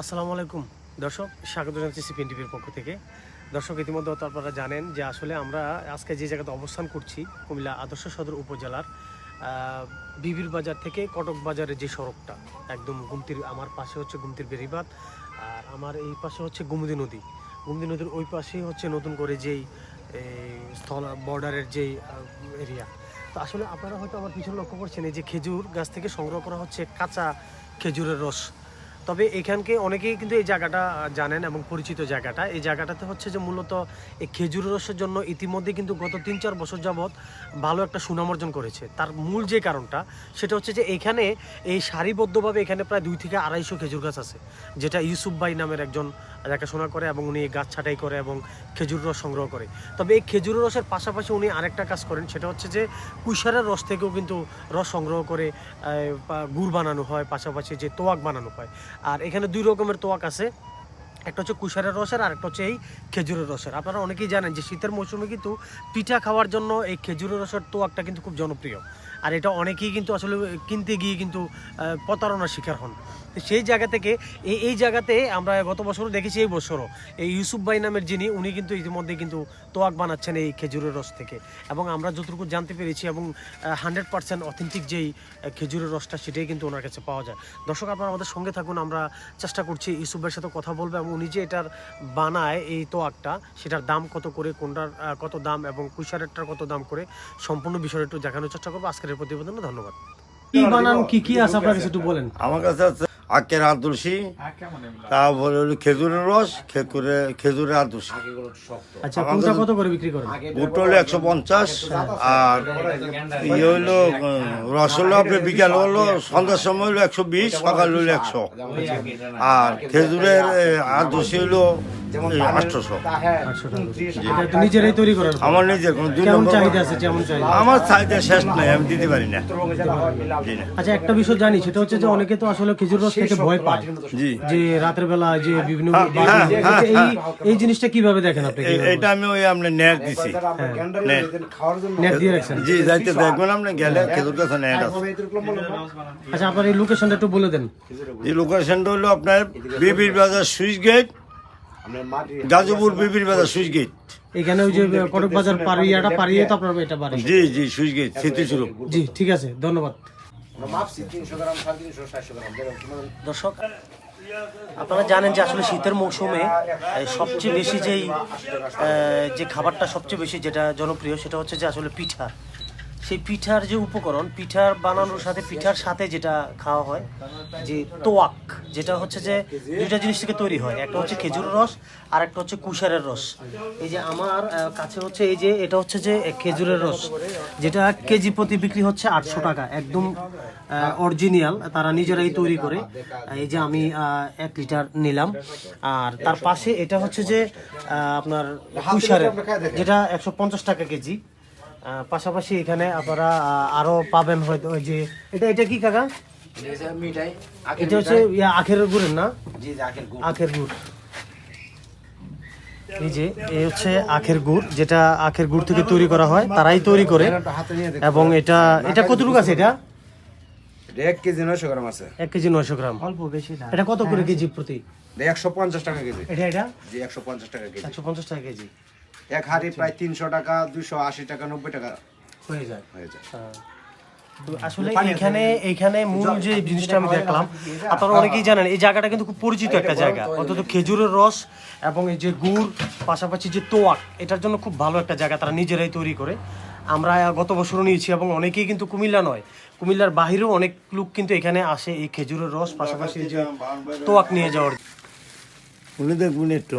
আসসালামু আলাইকুম। দর্শক, স্বাগত জানাচ্ছি সিপিএন টিভির পক্ষ থেকে। দর্শক, ইতিমধ্যে হয়তো আপনারা জানেন যে আসলে আমরা আজকে যে জায়গাতে অবস্থান করছি, কুমিল্লা আদর্শ সদর উপজেলার বিবির বাজার থেকে কটক বাজারের যে সড়কটা, একদম গুমতির, আমার পাশে হচ্ছে গুমতির বেরিবাদ আর আমার এই পাশে হচ্ছে গুমদি নদী। গুমদি নদীর ওই পাশেই হচ্ছে নতুন করে যেই স্থল, বর্ডারের যেই এরিয়া। তো আসলে আপনারা হয়তো আমার পিছনে লক্ষ্য করছেন, এই যে খেজুর গাছ থেকে সংগ্রহ করা হচ্ছে কাঁচা খেজুরের রস। তবে এখানকে অনেকেই কিন্তু এই জায়গাটা জানেন এবং পরিচিত জায়গাটা। এই জায়গাটাতে হচ্ছে যে মূলত এই খেজুর রসের জন্য ইতিমধ্যে কিন্তু গত তিন চার বছর যাবৎ ভালো একটা সুনাম অর্জন করেছে। তার মূল যে কারণটা, সেটা হচ্ছে যে এখানে এই সারিবদ্ধভাবে এখানে প্রায় দুই থেকে আড়াইশো খেজুর গাছ আছে, যেটা ইউসুফ ভাই নামের একজন দেখাশোনা করে এবং উনি গাছ ছাঁটাই করে এবং খেজুর রস সংগ্রহ করে। তবে এই খেজুর রসের পাশাপাশি উনি আরেকটা কাজ করেন, সেটা হচ্ছে যে কুইশারের রস থেকেও কিন্তু রস সংগ্রহ করে গুড় বানানো হয়, পাশাপাশি যে তোয়াক বানানো হয়। আর এখানে দুই রকমের তোয়াক আছে। একটা হচ্ছে কুশারের রসের আর একটা হচ্ছে এই খেজুরের রসের আপনারা অনেকেই জানেন যে শীতের মৌসুমে কিন্তু পিঠা খাওয়ার জন্য এই খেজুরের রসের তোয়াকটা কিন্তু খুব জনপ্রিয়। আর এটা অনেকেই কিন্তু আসলে কিনতে গিয়ে কিন্তু প্রতারণার শিকার হন। সেই জায়গা থেকে এই এই জায়গাতে আমরা গত বছরও দেখেছি, এই বছরও এই ইউসুফ ভাই নামের যিনি, উনি কিন্তু ইতিমধ্যে কিন্তু তোয়াক বানাচ্ছেন এই খেজুরের রস থেকে। এবং আমরা যতটুকু জানতে পেরেছি এবং হান্ড্রেড পার্সেন্ট অথেন্টিক যেই খেজুরের রসটা সেটাই কিন্তু ওনার কাছে পাওয়া যায়। দর্শক, আপনারা আমাদের সঙ্গে থাকুন, আমরা চেষ্টা করছি ইউসুফ ভাইয়ের সাথে কথা বলব এবং উনি যে এটার বানায়, এই তোয়াকটা, সেটার দাম কত করে, কোনটার কত দাম এবং কুইশারেরটার কত দাম করে, সম্পূর্ণ বিষয়টা একটু দেখানোর চেষ্টা করব। আজকের এই প্রতিবেদনে ধন্যবাদ। কি বানান কি কি আছে? আপনার কাছে একটু বলেন। আমার কাছে আছে আখের আদর্শি তারপরে হলো খেজুরের রস খেজুরে খেজুরের আদর্শি। আচ্ছা কোনটা কত করে বিক্রি করেন? বুট হলো একশো পঞ্চাশ আর ইয়ে হলো রস হলো আপনার বিকাল হলো সন্ধ্যার সময় হলো একশো বিশ সকাল হলো একশো। আর খেজুরের আদর্শি হলো আটশোশো আটশো। টাকা। এটা তো নিজেরাই তৈরি করেন? আমার নিজের আমার চাহিদা শেষ নাই আমি দিতে পারি না। না আচ্ছা একটা বিষয় জানি সেটা হচ্ছে যে অনেকে তো আসলে খেজুর রস থেকে ভয় পায়। যে রাতের বেলা যে বিভিন্ন হ্যাঁ, হ্যাঁ, হ্যাঁ, এই এই জিনিসটা কীভাবে দেখেন আপনি? এটা আমি ওই আপনার নেট দিছি। নেট দিয়ে রাখছেন। জি যাইতে দেখবেন আপনি গেলে খেজুর গাছে নেট আছে। আচ্ছা আপনার এই লোকেশনটা একটু বলে দেন। এই লোকেশনটা হলো আপনার বিবির বাজার সুইচ গেট গাজীপুর বিবির বাজার সুইচ গেট। এখানে ওই যে কটক বাজার পারিয়াটা পারিয়ে তো আপনার এটা বাড়ি। জি জি সুইচ গেট স্মৃতিস্বরূপ। জি ঠিক আছে ধন্যবাদ। দর্শক আপনারা জানেন যে আসলে শীতের মৌসুমে সবচেয়ে বেশি যেই যে খাবারটা সবচেয়ে বেশি যেটা জনপ্রিয়, সেটা হচ্ছে যে আসলে পিঠা। সেই পিঠার যে উপকরণ, পিঠার বানানোর সাথে পিঠার সাথে যেটা খাওয়া হয়, যে তোয়াক, যেটা হচ্ছে যে দুইটা জিনিস থেকে তৈরি হয়। একটা হচ্ছে খেজুরের রস আর একটা হচ্ছে কুশারের রস। এই যে আমার কাছে হচ্ছে এই যে, এটা হচ্ছে যে খেজুরের রস, যেটা কেজি প্রতি বিক্রি হচ্ছে আটশো টাকা। একদম অরিজিনাল তারা নিজেরাই তৈরি করে। এই যে আমি এক লিটার নিলাম। আর তার পাশে এটা হচ্ছে যে আপনার কুশারের যেটা একশো পঞ্চাশ টাকা কেজি। পাশাপাশি এখানে আপনারা আরও পাবেন হয়তো ওই যে এটা এটা কি কাকা? এটা হচ্ছে আখের গুড়ের না? আখের গুড়। এই যে এই হচ্ছে আখের গুড় যেটা আখের গুড় থেকে তৈরি করা হয় তারাই তৈরি করে। এবং এটা এটা কতটুকু আছে এটা? এটা এক কেজি নয়শো গ্রাম আছে। এক কেজি নয়শো গ্রাম। অল্প বেশি না। এটা কত করে কেজি প্রতি? একশো পঞ্চাশ টাকা কেজি। এটা এটা? জি একশো পঞ্চাশ টাকা কেজি। একশো পঞ্চাশ টাকা কেজি। এক হাড়ি প্রায় তিনশো টাকা দুশো আশি টাকা নব্বই টাকা হয়ে যায়। হয়ে যায়। হ্যাঁ। আসলে এখানে এখানে মূল যে জিনিসটা আমি দেখলাম আপনারা অনেকেই জানেন এই জায়গাটা কিন্তু খুব পরিচিত একটা জায়গা। অন্তত খেজুরের রস এবং এই যে গুড় পাশাপাশি যে তোয়াক এটার জন্য খুব ভালো একটা জায়গা তারা নিজেরাই তৈরি করে। আমরা গত বছরও নিয়েছি এবং অনেকেই কিন্তু কুমিল্লা নয় কুমিল্লার বাহিরেও অনেক লোক কিন্তু এখানে আসে এই খেজুরের রস পাশাপাশি যে তোয়াক নিয়ে যাওয়ার। উনি দেখুন একটু।